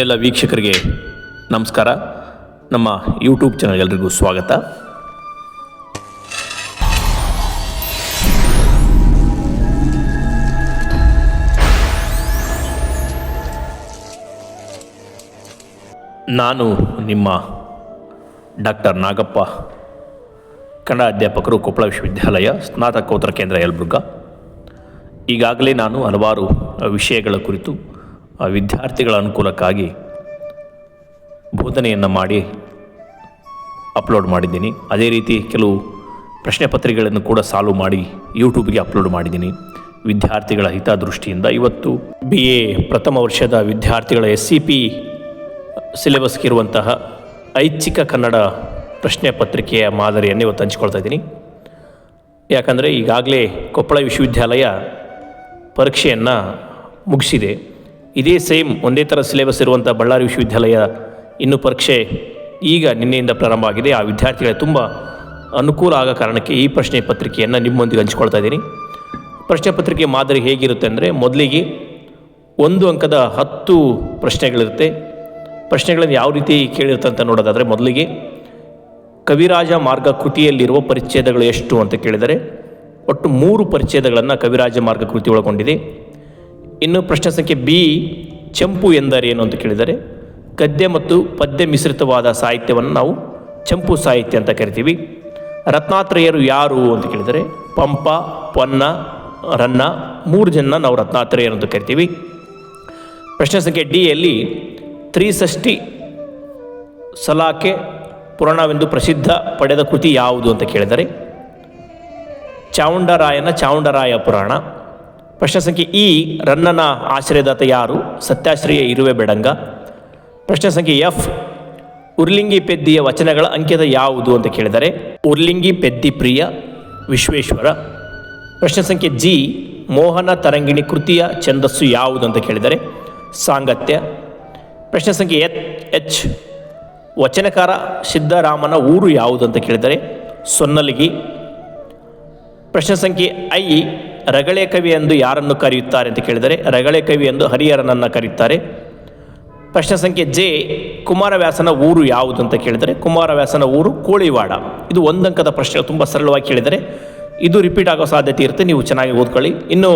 ಎಲ್ಲ ವೀಕ್ಷಕರಿಗೆ ನಮಸ್ಕಾರ. ನಮ್ಮ ಯೂಟ್ಯೂಬ್ ಚಾನಲ್ ಎಲ್ರಿಗೂ ಸ್ವಾಗತ. ನಾನು ನಿಮ್ಮ ಡಾಕ್ಟರ್ ನಾಗಪ್ಪ, ಕನ್ನಡ ಅಧ್ಯಾಪಕರು ಕೊಪ್ಪಳ ವಿಶ್ವವಿದ್ಯಾಲಯ ಸ್ನಾತಕೋತ್ತರ ಕೇಂದ್ರ ಯಲಬುರ್ಗ. ಈಗಾಗಲೇ ನಾನು ಹಲವಾರು ವಿಷಯಗಳ ಕುರಿತು ಆ, ವಿದ್ಯಾರ್ಥಿಗಳ ಅನುಕೂಲಕ್ಕಾಗಿ ಬೋಧನೆಯನ್ನು ಮಾಡಿ ಅಪ್ಲೋಡ್ ಮಾಡಿದ್ದೀನಿ. ಅದೇ ರೀತಿ ಕೆಲವು ಪ್ರಶ್ನೆ ಪತ್ರಿಕೆಗಳನ್ನು ಕೂಡ ಸಾಲ್ವ್ ಮಾಡಿ ಯೂಟ್ಯೂಬ್ಗೆ ಅಪ್ಲೋಡ್ ಮಾಡಿದ್ದೀನಿ. ವಿದ್ಯಾರ್ಥಿಗಳ ಹಿತದೃಷ್ಟಿಯಿಂದ ಇವತ್ತು ಬಿ ಎ ಪ್ರಥಮ ವರ್ಷದ ವಿದ್ಯಾರ್ಥಿಗಳ ಎಸ್ ಸಿ ಪಿ ಸಿಲೆಬಸ್ಗೆ ಇರುವಂತಹ ಐಚ್ಛಿಕ ಕನ್ನಡ ಪ್ರಶ್ನೆ ಪತ್ರಿಕೆಯ ಮಾದರಿಯನ್ನು ಇವತ್ತು ಹಂಚ್ಕೊಳ್ತಾ ಇದ್ದೀನಿ. ಯಾಕಂದರೆ ಈಗಾಗಲೇ ಕೊಪ್ಪಳ ವಿಶ್ವವಿದ್ಯಾಲಯ ಪರೀಕ್ಷೆಯನ್ನು ಮುಗಿಸಿದೆ. ಇದೇ ಸೇಮ್ ಒಂದೇ ಥರ ಸಿಲೆಬಸ್ ಇರುವಂಥ ಬಳ್ಳಾರಿ ವಿಶ್ವವಿದ್ಯಾಲಯ ಇನ್ನು ಪರೀಕ್ಷೆ ಈಗ ನಿನ್ನೆಯಿಂದ ಪ್ರಾರಂಭ ಆಗಿದೆ. ಆ ವಿದ್ಯಾರ್ಥಿಗಳಿಗೆ ತುಂಬ ಅನುಕೂಲ ಆಗೋ ಕಾರಣಕ್ಕೆ ಈ ಪ್ರಶ್ನೆ ಪತ್ರಿಕೆಯನ್ನು ನಿಮ್ಮೊಂದಿಗೆ ಹಂಚ್ಕೊಳ್ತಾ ಇದ್ದೀನಿ. ಪ್ರಶ್ನೆ ಪತ್ರಿಕೆ ಮಾದರಿ ಹೇಗಿರುತ್ತೆ ಅಂದರೆ ಮೊದಲಿಗೆ ಒಂದು ಅಂಕದ ಹತ್ತು ಪ್ರಶ್ನೆಗಳಿರುತ್ತೆ. ಪ್ರಶ್ನೆಗಳನ್ನು ಯಾವ ರೀತಿ ಕೇಳಿರುತ್ತೆ ಅಂತ ನೋಡೋದಾದರೆ ಮೊದಲಿಗೆ ಕವಿರಾಜ ಮಾರ್ಗ ಕೃತಿಯಲ್ಲಿರುವ ಪರಿಚ್ಛೇದಗಳು ಎಷ್ಟು ಅಂತ ಕೇಳಿದರೆ ಒಟ್ಟು ಮೂರು ಪರಿಚ್ಛೇದಗಳನ್ನು ಕವಿರಾಜ ಮಾರ್ಗ ಕೃತಿ ಒಳಗೊಂಡಿದೆ. ಇನ್ನು ಪ್ರಶ್ನೆ ಸಂಖ್ಯೆ ಬಿ, ಚಂಪು ಎಂದರೇನು ಅಂತ ಕೇಳಿದರೆ, ಗದ್ಯ ಮತ್ತು ಪದ್ಯ ಮಿಶ್ರಿತವಾದ ಸಾಹಿತ್ಯವನ್ನು ನಾವು ಚಂಪು ಸಾಹಿತ್ಯ ಅಂತ ಕರಿತೀವಿ. ರತ್ನಾತ್ರೇಯರು ಯಾರು ಅಂತ ಕೇಳಿದರೆ, ಪಂಪ, ಪೊನ್ನ, ರನ್ನ, ಮೂರು ಜನ ನಾವು ರತ್ನಾತ್ರೇಯರು ಅಂತ ಕರಿತೀವಿ. ಪ್ರಶ್ನೆ ಸಂಖ್ಯೆ ಡಿಯಲ್ಲಿ ತ್ರಿಸಷ್ಟಿ ಸಲಾಕೆ ಪುರಾಣವೆಂದು ಪ್ರಸಿದ್ಧ ಪಡೆದ ಕೃತಿ ಯಾವುದು ಅಂತ ಕೇಳಿದರೆ ಚಾವುಂಡರಾಯನ ಚಾವುಂಡರಾಯ ಪುರಾಣ. ಪ್ರಶ್ನೆ ಸಂಖ್ಯೆ ಇ, ರನ್ನನ ಆಶ್ರಯದಾತ ಯಾರು? ಸತ್ಯಾಶ್ರಯ ಇರುವೆ ಬೆಡಂಗ. ಪ್ರಶ್ನೆ ಸಂಖ್ಯೆ ಎಫ್, ಉರ್ಲಿಂಗಿ ಪೆದ್ದಿಯ ವಚನಗಳ ಅಂಕ್ಯದ ಯಾವುದು ಅಂತ ಕೇಳಿದರೆ, ಉರ್ಲಿಂಗಿ ಪೆದ್ದಿ ಪ್ರಿಯ, ವಿಶ್ವೇಶ್ವರ. ಪ್ರಶ್ನೆ ಸಂಖ್ಯೆ ಜಿ, ಮೋಹನ ತರಂಗಿಣಿ ಕೃತಿಯ ಛಂದಸ್ಸು ಯಾವುದು ಅಂತ ಕೇಳಿದರೆ, ಸಾಂಗತ್ಯ. ಪ್ರಶ್ನೆ ಸಂಖ್ಯೆ ಎಚ್ ಎಚ್ ವಚನಕಾರ ಸಿದ್ದರಾಮನ ಊರು ಯಾವುದು ಅಂತ ಕೇಳಿದರೆ, ಸೊನ್ನಲಿಗಿ. ಪ್ರಶ್ನೆ ಸಂಖ್ಯೆ ಐ ರಗಳೆ ಕವಿ ಎಂದು ಯಾರನ್ನು ಕರೆಯುತ್ತಾರೆ ಅಂತ ಕೇಳಿದರೆ, ರಗಳೆ ಕವಿ ಎಂದು ಹರಿಹರನನ್ನು ಕರೆಯುತ್ತಾರೆ ಪ್ರಶ್ನೆ ಸಂಖ್ಯೆ ಜೆ, ಕುಮಾರವ್ಯಾಸನ ಊರು ಯಾವುದು ಅಂತ ಕೇಳಿದರೆ, ಕುಮಾರವ್ಯಾಸನ ಊರು ಕೋಳಿವಾಡ. ಇದು ಒಂದಂಕದ ಪ್ರಶ್ನೆ, ತುಂಬ ಸರಳವಾಗಿ ಕೇಳಿದರೆ, ಇದು ರಿಪೀಟ್ ಆಗೋ ಸಾಧ್ಯತೆ ಇರುತ್ತೆ, ನೀವು ಚೆನ್ನಾಗಿ ಓದ್ಕೊಳ್ಳಿ. ಇನ್ನು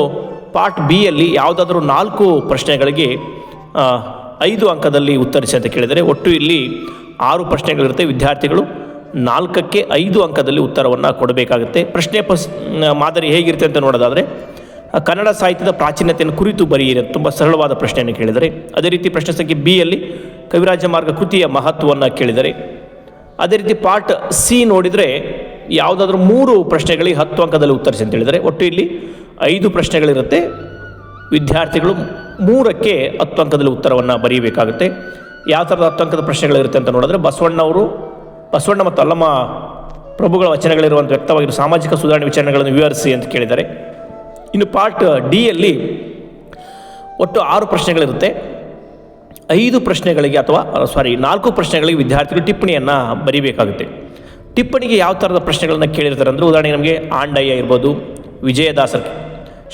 ಪಾರ್ಟ್ ಬಿಯಲ್ಲಿ ಯಾವುದಾದ್ರೂ ನಾಲ್ಕು ಪ್ರಶ್ನೆಗಳಿಗೆ ಐದು ಅಂಕದಲ್ಲಿ ಉತ್ತರಿಸಿ ಅಂತ ಕೇಳಿದರೆ, ಒಟ್ಟು ಇಲ್ಲಿ ಆರು ಪ್ರಶ್ನೆಗಳಿರುತ್ತೆ, ವಿದ್ಯಾರ್ಥಿಗಳು. ನಾಲ್ಕಕ್ಕೆ ಐದು ಅಂಕದಲ್ಲಿ ಉತ್ತರವನ್ನು ಕೊಡಬೇಕಾಗುತ್ತೆ. ಪ್ರಶ್ನೆ ಪಸ್ ಮಾದರಿ ಹೇಗಿರುತ್ತೆ ಅಂತ ನೋಡೋದಾದರೆ ಕನ್ನಡ ಸಾಹಿತ್ಯದ ಪ್ರಾಚೀನತೆಯನ್ನು ಕುರಿತು ಬರೆಯಿರಿ ತುಂಬ ಸರಳವಾದ ಪ್ರಶ್ನೆಯನ್ನು ಕೇಳಿದರೆ. ಅದೇ ರೀತಿ ಪ್ರಶ್ನೆ ಸಂಖ್ಯೆ ಬಿಯಲ್ಲಿ ಕವಿರಾಜ ಮಾರ್ಗ ಕೃತಿಯ ಮಹತ್ವವನ್ನು ಕೇಳಿದರೆ. ಅದೇ ರೀತಿ ಪಾರ್ಟ್ ಸಿ ನೋಡಿದರೆ ಯಾವುದಾದ್ರೂ ಮೂರು ಪ್ರಶ್ನೆಗಳಿಗೆ ಹತ್ತು ಅಂಕದಲ್ಲಿ ಉತ್ತರಿಸಿ ಅಂತ ಹೇಳಿದರೆ. ಒಟ್ಟು ಇಲ್ಲಿ ಐದು ಪ್ರಶ್ನೆಗಳಿರುತ್ತೆ. ವಿದ್ಯಾರ್ಥಿಗಳು ಮೂರಕ್ಕೆ ಹತ್ತು ಅಂಕದಲ್ಲಿ ಉತ್ತರವನ್ನು ಬರೀಬೇಕಾಗುತ್ತೆ. ಯಾವ ಥರದ ಹತ್ತು ಅಂಕದ ಪ್ರಶ್ನೆಗಳಿರುತ್ತೆ ಅಂತ ನೋಡಿದ್ರೆ, ಬಸವಣ್ಣವರು ಬಸವಣ್ಣ ಮತ್ತು ಅಲ್ಲಮ್ಮ ಪ್ರಭುಗಳ ವಚನಗಳಿರುವಂಥ ವ್ಯಕ್ತವಾಗಿರುವ ಸಾಮಾಜಿಕ ಸುಧಾರಣೆ ವಿಚಾರಗಳನ್ನು ವಿವರಿಸಿ ಅಂತ ಕೇಳಿದ್ದಾರೆ. ಇನ್ನು ಪಾರ್ಟ್ ಡಿಯಲ್ಲಿ ಒಟ್ಟು ಆರು ಪ್ರಶ್ನೆಗಳಿರುತ್ತೆ. ಐದು ಪ್ರಶ್ನೆಗಳಿಗೆ ಅಥವಾ ಸಾರಿ ನಾಲ್ಕು ಪ್ರಶ್ನೆಗಳಿಗೆ ವಿದ್ಯಾರ್ಥಿಗಳು ಟಿಪ್ಪಣಿಯನ್ನು ಬರೀಬೇಕಾಗುತ್ತೆ. ಟಿಪ್ಪಣಿಗೆ ಯಾವ ಥರದ ಪ್ರಶ್ನೆಗಳನ್ನು ಕೇಳಿರ್ತಾರೆ ಅಂದರೆ, ಉದಾಹರಣೆಗೆ ನಮಗೆ ಆಂಡಯ್ಯ ಇರ್ಬೋದು, ವಿಜಯದಾಸರ,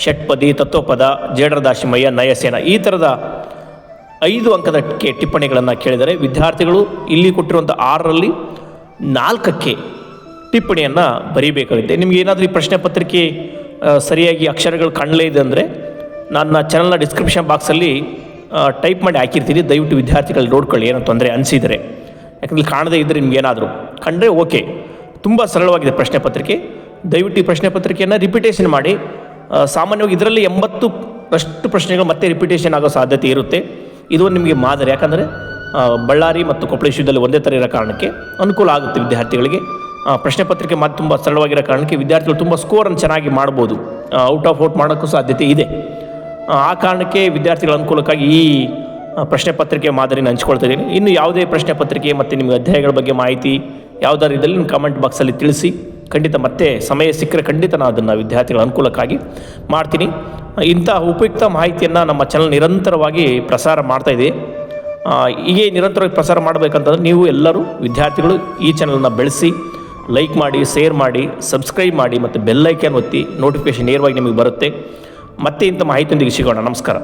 ಷಟ್ಪದಿ, ತತ್ವಪದ ಜೇಡರದಾಶಿಮಯ್ಯ ನಯಸೇನ ಈ ಥರದ ಐದು ಅಂಕದ ಟಿಪ್ಪಣಿಗಳನ್ನು ಕೇಳಿದರೆ, ವಿದ್ಯಾರ್ಥಿಗಳು ಇಲ್ಲಿ ಕೊಟ್ಟಿರುವಂಥ ಆರರಲ್ಲಿ ನಾಲ್ಕಕ್ಕೆ ಟಿಪ್ಪಣಿಯನ್ನು ಬರೀಬೇಕಾಗುತ್ತೆ. ನಿಮಗೆ ಏನಾದರೂ ಈ ಪ್ರಶ್ನೆ ಪತ್ರಿಕೆ ಸರಿಯಾಗಿ ಅಕ್ಷರಗಳು ಕಾಣಲೇ ಇದೆ ಅಂದರೆ ನನ್ನ ಚಾನಲ್ನ ಡಿಸ್ಕ್ರಿಪ್ಷನ್ ಬಾಕ್ಸಲ್ಲಿ ಟೈಪ್ ಮಾಡಿ ಹಾಕಿರ್ತೀನಿ. ದಯವಿಟ್ಟು ವಿದ್ಯಾರ್ಥಿಗಳು ನೋಡ್ಕೊಳ್ಳಿ ಏನೋ ತೊಂದರೆ ಅನಿಸಿದರೆ. ಯಾಕಂದ್ರೆ ಕಾಣದೇ ಇದ್ದರೆ ನಿಮ್ಗೆ ಕಂಡರೆ ಓಕೆ. ತುಂಬ ಸರಳವಾಗಿದೆ ಪ್ರಶ್ನೆ ಪತ್ರಿಕೆ. ದಯವಿಟ್ಟು ಈ ಪ್ರಶ್ನೆ ಪತ್ರಿಕೆಯನ್ನು ರಿಪಿಟೇಷನ್ ಮಾಡಿ. ಸಾಮಾನ್ಯವಾಗಿ ಇದರಲ್ಲಿ ಎಂಬತ್ತು ಅಷ್ಟು ಪ್ರಶ್ನೆಗಳು ಮತ್ತೆ ರಿಪಿಟೇಷನ್ ಆಗೋ ಸಾಧ್ಯತೆ ಇರುತ್ತೆ. ಇದು ನಿಮಗೆ ಮಾದರಿ. ಯಾಕಂದರೆ ಬಳ್ಳಾರಿ ಮತ್ತು ಕೊಪ್ಪಳ ವಿಶ್ವದಲ್ಲಿ ಒಂದೇ ಥರ ಇರೋ ಕಾರಣಕ್ಕೆ ಅನುಕೂಲ ಆಗುತ್ತೆ ವಿದ್ಯಾರ್ಥಿಗಳಿಗೆ. ಪ್ರಶ್ನೆ ಪತ್ರಿಕೆ ಮಾತು ತುಂಬ ಸರಳವಾಗಿರೋ ಕಾರಣಕ್ಕೆ ವಿದ್ಯಾರ್ಥಿಗಳು ತುಂಬ ಸ್ಕೋರನ್ನು ಚೆನ್ನಾಗಿ ಮಾಡ್ಬೋದು. ಔಟ್ ಆಫ್ ಔಟ್ ಮಾಡೋಕ್ಕೂ ಸಾಧ್ಯತೆ ಇದೆ. ಆ, ಕಾರಣಕ್ಕೆ ವಿದ್ಯಾರ್ಥಿಗಳ ಅನುಕೂಲಕ್ಕಾಗಿ ಈ ಪ್ರಶ್ನೆ ಪತ್ರಿಕೆ ಮಾದರಿನ ಹಂಚ್ಕೊಳ್ತಾ ಇದ್ದೀನಿ. ಇನ್ನು ಯಾವುದೇ ಪ್ರಶ್ನೆ ಪತ್ರಿಕೆ ಮತ್ತು ನಿಮಗೆ ಅಧ್ಯಾಯಗಳ ಬಗ್ಗೆ ಮಾಹಿತಿ ಯಾವುದಾದ್ರು ಇದ್ದಲ್ಲಿ ನಿಮ್ಮ ಕಮೆಂಟ್ ಬಾಕ್ಸಲ್ಲಿ ತಿಳಿಸಿ. ಖಂಡಿತ ಮತ್ತೆ ಸಮಯ ಸಿಕ್ಕರೆ ಖಂಡಿತ ನಾನು ಅದನ್ನು ವಿದ್ಯಾರ್ಥಿಗಳ ಅನುಕೂಲಕ್ಕಾಗಿ ಮಾಡ್ತೀನಿ. ಇಂಥ ಉಪಯುಕ್ತ ಮಾಹಿತಿಯನ್ನು ನಮ್ಮ ಚಾನಲ್ ನಿರಂತರವಾಗಿ ಪ್ರಸಾರ ಮಾಡ್ತಾ ಇದೆ. ಆ, ಹೀಗೆ ನಿರಂತರವಾಗಿ ಪ್ರಸಾರ ಮಾಡಬೇಕಂತಂದ್ರೆ ನೀವು ಎಲ್ಲರೂ ವಿದ್ಯಾರ್ಥಿಗಳು ಈ ಚಾನಲನ್ನು ಬೆಳೆಸಿ ಲೈಕ್ ಮಾಡಿ ಶೇರ್ ಮಾಡಿ ಸಬ್ಸ್ಕ್ರೈಬ್ ಮಾಡಿ ಮತ್ತು ಬೆಲ್ಲೈಕನ್ ಒತ್ತಿ ನೋಟಿಫಿಕೇಶನ್ ನೇರವಾಗಿ ನಿಮಗೆ ಬರುತ್ತೆ. ಮತ್ತೆ ಇಂಥ ಮಾಹಿತಿಯೊಂದಿಗೆ ಸಿಗೋಣ. ನಮಸ್ಕಾರ.